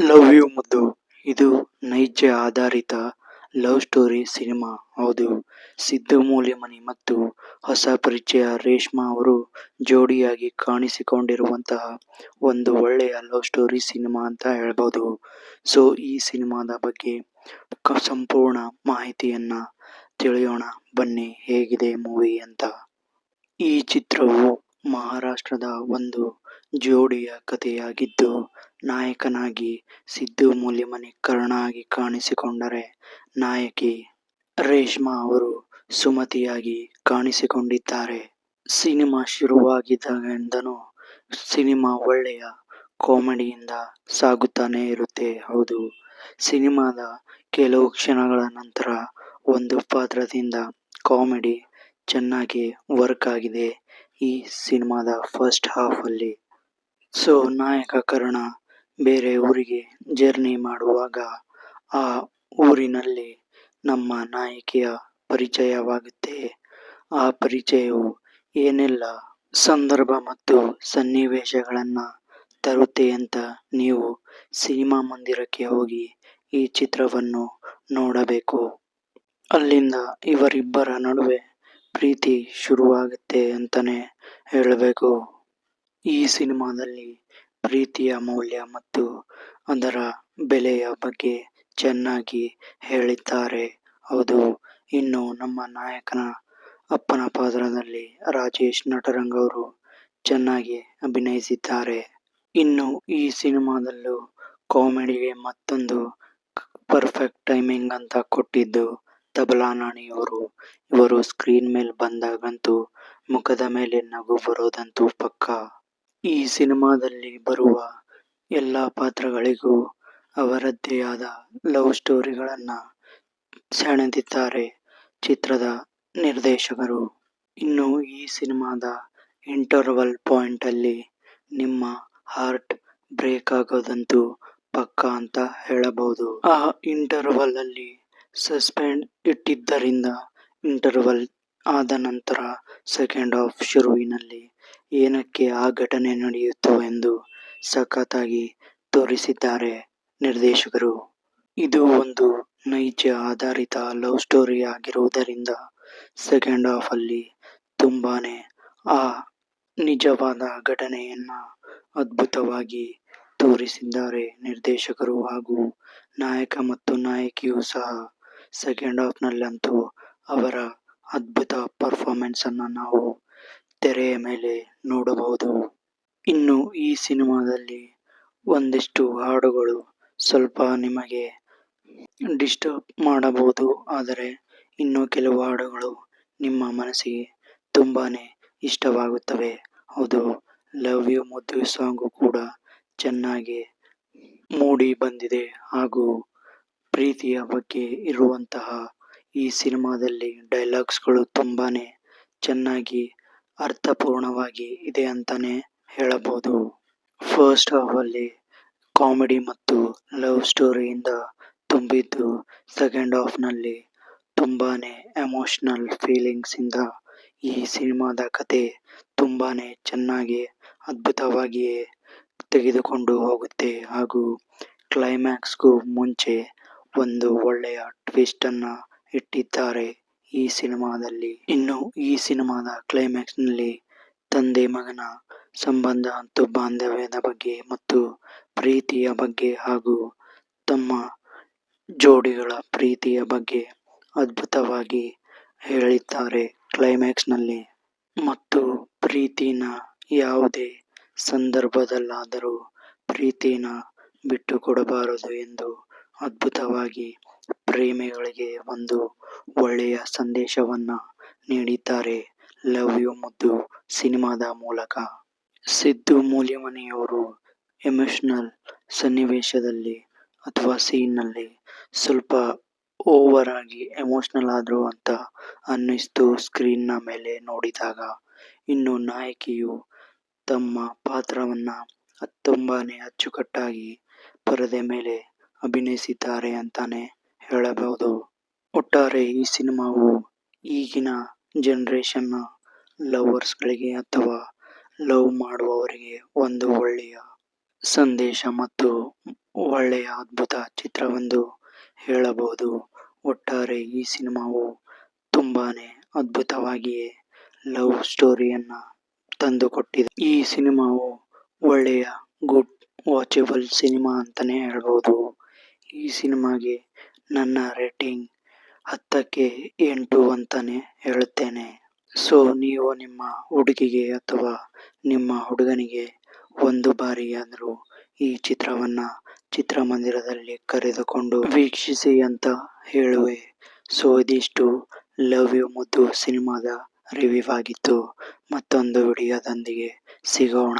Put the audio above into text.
Love you ಮುದ್ದು. ಇದು ನೈಜ ಆಧಾರಿತ ಲವ್ ಸ್ಟೋರಿ ಸಿನಿಮಾ. ಹೌದು. ಸಿದ್ದು ಮೂಲೆಮನಿ ಮತ್ತು ಹೊಸ ಪರಿಚಯ ರೇಷ್ಮಾ ಅವರು ಜೋಡಿಯಾಗಿ ಕಾಣಿಸಿಕೊಂಡಿರುವಂತಹ ಒಂದು ಒಳ್ಳೆಯ ಲವ್ ಸ್ಟೋರಿ ಸಿನಿಮಾ ಅಂತ ಹೇಳ್ಬೋದು. ಸೊ ಈ ಸಿನಿಮಾದ ಬಗ್ಗೆ ಸಂಪೂರ್ಣ ಮಾಹಿತಿಯನ್ನ ತಿಳಿಯೋಣ. ಬನ್ನಿ, ಹೇಗಿದೆ ಮೂವಿ ಅಂತ. ಈ ಚಿತ್ರವು ಮಹಾರಾಷ್ಟ್ರದ ಒಂದು ಜೋಡಿಯ ಕಥೆಯಾಗಿದ್ದು, ನಾಯಕನಾಗಿ ಸಿದ್ದು ಮೂಲಿಮನಿ ಕರ್ಣ ಆಗಿ ಕಾಣಿಸಿಕೊಂಡರೆ ನಾಯಕಿ ರೇಷ್ಮಾ ಅವರು ಸುಮತಿಯಾಗಿ ಕಾಣಿಸಿಕೊಂಡಿದ್ದಾರೆ. ಸಿನಿಮಾ ಶುರುವಾಗಿದ್ದಾಗಿಂದನೂ, ಸಿನಿಮಾ ಒಳ್ಳೆಯ ಕಾಮಿಡಿಯಿಂದ ಸಾಗುತ್ತಾನೆ ಇರುತ್ತೆ, ಹೌದು. ಸಿನಿಮಾದ ಕೆಲವು ಕ್ಷಣಗಳ ನಂತರ ಒಂದು ಪಾತ್ರದಿಂದ ಕಾಮಿಡಿ ಚೆನ್ನಾಗಿ ವರ್ಕ್ ಆಗಿದೆ ಈ ಸಿನಿಮಾದ ಫಸ್ಟ್ ಹಾಫ್ ಅಲ್ಲಿ ಸೊ ನಾಯಕ ಕರ್ಣ ಬೇರೆ ಊರಿಗೆ ಜರ್ನಿ ಮಾಡುವಾಗ ಆ ಊರಿನಲ್ಲಿ ನಮ್ಮ ನಾಯಕಿಯ ಪರಿಚಯವಾಗುತ್ತೆ. ಆ ಪರಿಚಯವು ಏನೆಲ್ಲ ಸಂದರ್ಭ ಮತ್ತು ಸನ್ನಿವೇಶಗಳನ್ನು ತರುತ್ತೆ ಅಂತ ನೀವು ಸಿನಿಮಾ ಮಂದಿರಕ್ಕೆ ಹೋಗಿ ಈ ಚಿತ್ರವನ್ನು ನೋಡಬೇಕು. ಅಲ್ಲಿಂದ ಇವರಿಬ್ಬರ ನಡುವೆ ಪ್ರೀತಿ ಶುರುವಾಗುತ್ತೆ ಅಂತಾನೆ ಹೇಳಬೇಕು. ಈ ಸಿನಿಮಾದಲ್ಲಿ ಪ್ರೀತಿಯ ಮೌಲ್ಯ ಮತ್ತು ಅದರ ಬೆಲೆಯ ಬಗ್ಗೆ ಚೆನ್ನಾಗಿ ಹೇಳಿದ್ದಾರೆ. ಹೌದು, ಇನ್ನು ನಮ್ಮ ನಾಯಕನ ಅಪ್ಪನ ಪಾತ್ರದಲ್ಲಿ ರಾಜೇಶ್ ನಟರಂಗ್ ಅವರು ಚೆನ್ನಾಗಿ ಅಭಿನಯಿಸಿದ್ದಾರೆ. ಇನ್ನು ಈ ಸಿನಿಮಾದಲ್ಲೂ ಕಾಮಿಡಿಗೆ ಮತ್ತೊಂದು ಪರ್ಫೆಕ್ಟ್ ಟೈಮಿಂಗ್ ಅಂತ ಕೊಟ್ಟಿದ್ದು ತಬಲಾ ನಾಣಿಯವರು. ಇವರು ಸ್ಕ್ರೀನ್ ಮೇಲೆ ಬಂದಾಗಂತೂ ಮುಖದ ಮೇಲೆ ನಗು ಬರೋದಂತೂ ಪಕ್ಕಾ. ಈ ಸಿನಿಮಾದಲ್ಲಿ ಬರುವ ಎಲ್ಲ ಪಾತ್ರಗಳಿಗೂ ಅವರದ್ದೇ ಆದ ಲವ್ ಸ್ಟೋರಿಗಳನ್ನು ಸೆಣೆದಿದ್ದಾರೆ ಚಿತ್ರದ ನಿರ್ದೇಶಕರು. ಇನ್ನು ಈ ಸಿನಿಮಾದ ಇಂಟರ್ವಲ್ ಪಾಯಿಂಟ್ ಅಲ್ಲಿ ನಿಮ್ಮ ಹಾರ್ಟ್ ಬ್ರೇಕ್ ಆಗೋದಂತೂ ಪಕ್ಕಾ ಅಂತ ಹೇಳಬಹುದು. ಆ ಇಂಟರ್ವಲ್ ಅಲ್ಲಿ ಸಸ್ಪೆಂಡ್ ಇಟ್ಟಿದ್ದರಿಂದ ಇಂಟರ್ವಲ್ ಆದ ನಂತರ ಸೆಕೆಂಡ್ ಹಾಫ್ ಶುರುವಿನಲ್ಲಿ ಏನಕ್ಕೆ ಆ ಘಟನೆ ನಡೆಯಿತು ಎಂದು ಸಖತ್ತಾಗಿ ತೋರಿಸಿದ್ದಾರೆ ನಿರ್ದೇಶಕರು. ಇದು ಒಂದು ನೈಜ ಆಧಾರಿತ ಲವ್ ಸ್ಟೋರಿ ಆಗಿರುವುದರಿಂದ ಸೆಕೆಂಡ್ ಹಾಫ್ ಅಲ್ಲಿ ತುಂಬಾನೇ ಆ ನಿಜವಾದ ಘಟನೆಯನ್ನ ಅದ್ಭುತವಾಗಿ ತೋರಿಸಿದ್ದಾರೆ ನಿರ್ದೇಶಕರು ಹಾಗೂ ನಾಯಕ ಮತ್ತು ನಾಯಕಿಯು ಸಹ. ಸೆಕೆಂಡ್ ಹಾಫ್ ನಲ್ಲಂತೂ ಅವರ ಅದ್ಭುತ ಪರ್ಫಾರ್ಮೆನ್ಸ್ ಅನ್ನ ನಾವು ತೆರೆಯ ಮೇಲೆ ನೋಡಬಹುದು. ಇನ್ನು ಈ ಸಿನಿಮಾದಲ್ಲಿ ಒಂದಿಷ್ಟು ಹಾಡುಗಳು ಸ್ವಲ್ಪ ನಿಮಗೆ ಡಿಸ್ಟರ್ಬ್ ಮಾಡಬಹುದು. ಆದರೆ ಇನ್ನು ಕೆಲವು ಹಾಡುಗಳು ನಿಮ್ಮ ಮನಸ್ಸಿಗೆ ತುಂಬಾನೇ ಇಷ್ಟವಾಗುತ್ತವೆ. ಹೌದು ಲವ್ ಯು ಮುದ್ದು ಸಾಂಗು ಕೂಡ ಚೆನ್ನಾಗಿ ಮೂಡಿ ಬಂದಿದೆ. ಹಾಗೂ ಪ್ರೀತಿಯ ಬಗ್ಗೆ ಇರುವಂತಹ ಈ ಸಿನಿಮಾದಲ್ಲಿ ಡೈಲಾಗ್ಸ್ಗಳು ತುಂಬಾನೇ ಚೆನ್ನಾಗಿ ಅರ್ಥಪೂರ್ಣವಾಗಿ ಇದೆ ಅಂತಾನೆ ಹೇಳಬಹುದು. ಫಸ್ಟ್ ಹಾಫ್ ಅಲ್ಲಿ ಕಾಮಿಡಿ ಮತ್ತು ಲವ್ ಸ್ಟೋರಿಯಿಂದ ತುಂಬಿದ್ದು ಸೆಕೆಂಡ್ ಹಾಫ್ನಲ್ಲಿ ತುಂಬಾನೇ ಎಮೋಷನಲ್ ಫೀಲಿಂಗ್ಸ್ ಇಂದ ಈ ಸಿನಿಮಾದ ಕತೆ ತುಂಬಾನೇ ಚೆನ್ನಾಗಿ ಅದ್ಭುತವಾಗಿಯೇ ತೆಗೆದುಕೊಂಡು ಹೋಗುತ್ತೆ ಹಾಗೂ ಕ್ಲೈಮ್ಯಾಕ್ಸ್ಗೂ ಮುಂಚೆ ಒಂದು ಒಳ್ಳೆಯ ಟ್ವಿಸ್ಟ್ ಅನ್ನ ಇಟ್ಟಿದ್ದಾರೆ. ಈ ಸಿನಿಮಾದಲ್ಲಿ. ಇನ್ನು ಈ ಸಿನಿಮಾದ ಕ್ಲೈಮ್ಯಾಕ್ಸ್ನಲ್ಲಿ ತಂದೆ ಮಗನ ಸಂಬಂಧ ಮತ್ತು ಬಾಂಧವ್ಯದ ಬಗ್ಗೆ ಮತ್ತು ಪ್ರೀತಿಯ ಬಗ್ಗೆ ಹಾಗೂ ತಮ್ಮ ಜೋಡಿಗಳ ಪ್ರೀತಿಯ ಬಗ್ಗೆ ಅದ್ಭುತವಾಗಿ ಹೇಳಿದ್ದಾರೆ ಕ್ಲೈಮ್ಯಾಕ್ಸ್ನಲ್ಲಿ ಮತ್ತು ಪ್ರೀತಿನ ಯಾವುದೇ ಸಂದರ್ಭದಲ್ಲಾದರೂ ಪ್ರೀತಿನ ಬಿಟ್ಟು ಕೊಡಬಾರದು ಎಂದು ಅದ್ಭುತವಾಗಿ ಪ್ರೇಮಿಗಳಿಗೆ ಒಂದು ಒಳ್ಳೆಯ ಸಂದೇಶವನ್ನ ನೀಡಿದ್ದಾರೆ. ಲವ್ ಯು ಮುದ್ದು ಸಿನಿಮಾದ ಮೂಲಕ. ಸಿದ್ದು ಮೂಲ್ಯಮನೆಯವರು ಎಮೋಷನಲ್ ಸನ್ನಿವೇಶದಲ್ಲಿ ಅಥವಾ ಸೀನ್ನಲ್ಲಿ ನಲ್ಲಿ ಸ್ವಲ್ಪ ಓವರ್ ಆಗಿ ಎಮೋಷನಲ್ ಆದ್ರು ಅಂತ ಅನ್ನಿಸ್ತು ಸ್ಕ್ರೀನ್ನ ಮೇಲೆ ನೋಡಿದಾಗ. ಇನ್ನು ನಾಯಕಿಯು ತಮ್ಮ ಪಾತ್ರವನ್ನ ತುಂಬಾನೇ ಅಚ್ಚುಕಟ್ಟಾಗಿ ಪರದೆ ಮೇಲೆ ಅಭಿನಯಿಸಿದ್ದಾರೆ ಅಂತಾನೆ ಹೇಳಬಹುದು. ಒಟ್ಟಾರೆ ಈ ಸಿನಿಮಾವು ಈಗಿನ ಜನರೇಷನ್ ಲವರ್ಸ್ಗಳಿಗೆ ಅಥವಾ ಲವ್ ಮಾಡುವವರಿಗೆ ಒಂದು ಒಳ್ಳೆಯ ಸಂದೇಶ ಮತ್ತು ಒಳ್ಳೆಯ ಅದ್ಭುತ ಚಿತ್ರವೆಂದು ಹೇಳಬಹುದು. ಒಟ್ಟಾರೆ ಈ ಸಿನಿಮಾವು ತುಂಬಾನೇ ಅದ್ಭುತವಾಗಿಯೇ ಲವ್ ಸ್ಟೋರಿಯನ್ನ ತಂದುಕೊಟ್ಟಿದೆ. ಈ ಸಿನಿಮಾವು ಒಳ್ಳೆಯ ಗುಡ್ ವಾಚಬಲ್ ಸಿನಿಮಾ ಅಂತಾನೆ ಹೇಳ್ಬೋದು. ಈ ಸಿನಿಮಾಗೆ ನನ್ನ ರೇಟಿಂಗ್ ಹತ್ತಕ್ಕೆ ಎಂಟು ಅಂತಾನೆ ಹೇಳುತ್ತೇನೆ ಸೊ ನೀವು ನಿಮ್ಮ ಹುಡುಗಿಗೆ ಅಥವಾ ನಿಮ್ಮ ಹುಡುಗನಿಗೆ ಒಂದು ಬಾರಿಯಾದರೂ ಈ ಚಿತ್ರವನ್ನು ಚಿತ್ರಮಂದಿರದಲ್ಲಿ ಕರೆದುಕೊಂಡು ವೀಕ್ಷಿಸಿ ಅಂತ ಹೇಳುವೆ. ಸೊ ಇದಿಷ್ಟು ಲವ್ ಯು ಮುದ್ದು ಸಿನಿಮಾದ ರಿವ್ಯೂ ಆಗಿತ್ತು. ಮತ್ತೊಂದು ವಿಡಿಯೋದೊಂದಿಗೆ ಸಿಗೋಣ.